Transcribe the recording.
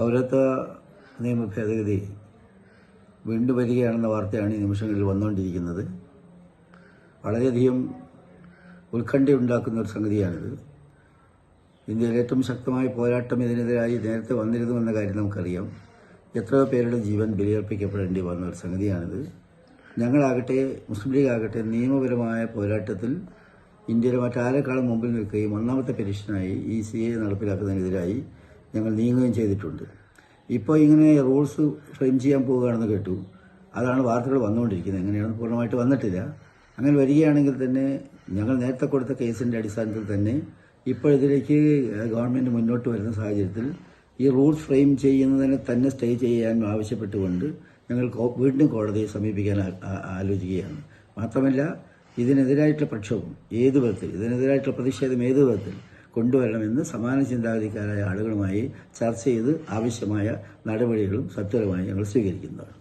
പൗരത്വ നിയമ ഭേദഗതി വീണ്ടും വരികയാണെന്ന വാർത്തയാണ് ഈ നിമിഷങ്ങളിൽ വന്നുകൊണ്ടിരിക്കുന്നത്. വളരെയധികം ഉത്കണ്ഠയുണ്ടാക്കുന്ന ഒരു സംഗതിയാണിത്. ഇന്ത്യയിൽ ഏറ്റവും ശക്തമായ പോരാട്ടം ഇതിനെതിരായി നേരത്തെ വന്നിരുന്നുവെന്ന കാര്യം നമുക്കറിയാം. എത്രയോ പേരുടെ ജീവൻ ബലിയർപ്പിക്കപ്പെടേണ്ടി വന്ന ഒരു സംഗതിയാണിത്. ഞങ്ങളാകട്ടെ മുസ്ലിം ലീഗ് ആകട്ടെ നിയമപരമായ പോരാട്ടത്തിൽ ഇന്ത്യയിലെ മറ്റാരെക്കാളും മുമ്പിൽ നിൽക്കുകയും ഒന്നാമത്തെ പെരീഷനായി ഈ സി എ നടപ്പിലാക്കുന്നതിനെതിരായി ഞങ്ങൾ നീങ്ങുകയും ചെയ്തിട്ടുണ്ട്. ഇപ്പോൾ ഇങ്ങനെ റൂൾസ് ഫ്രെയിം ചെയ്യാൻ പോവുകയാണെന്ന് കേട്ടു. അതാണ് വാർത്തകൾ വന്നുകൊണ്ടിരിക്കുന്നത്. എങ്ങനെയാണ് പൂർണമായിട്ട് വന്നിട്ടില്ല. അങ്ങനെ വരികയാണെങ്കിൽ തന്നെ ഞങ്ങൾ നേരത്തെ കൊടുത്ത കേസിന്റെ അടിസ്ഥാനത്തിൽ തന്നെ ഇപ്പോൾ ഇതിലേക്ക് ഗവൺമെന്റ് മുന്നോട്ട് വരുന്ന സാഹചര്യത്തിൽ ഈ റൂൾസ് ഫ്രെയിം ചെയ്യുന്നതിനെ തന്നെ സ്റ്റേ ചെയ്യാൻ ആവശ്യപ്പെട്ടുകൊണ്ട് ഞങ്ങൾ വീണ്ടും കോടതിയെ സമീപിക്കാൻ ആലോചിക്കുകയാണ്. മാത്രമല്ല ഇതിനെതിരായിട്ടുള്ള പ്രക്ഷോഭം ഏത് വിധത്തിൽ ഇതിനെതിരായിട്ടുള്ള പ്രതിഷേധം ഏത് വിധത്തിൽ കൊണ്ടുവരണമെന്ന് സമാന ചിന്താഗതിക്കാരായ ആളുകളുമായി ചർച്ച ചെയ്ത് ആവശ്യമായ നടപടികളും സത്വരമായി ഞങ്ങൾ സ്വീകരിക്കുന്നതാണ്.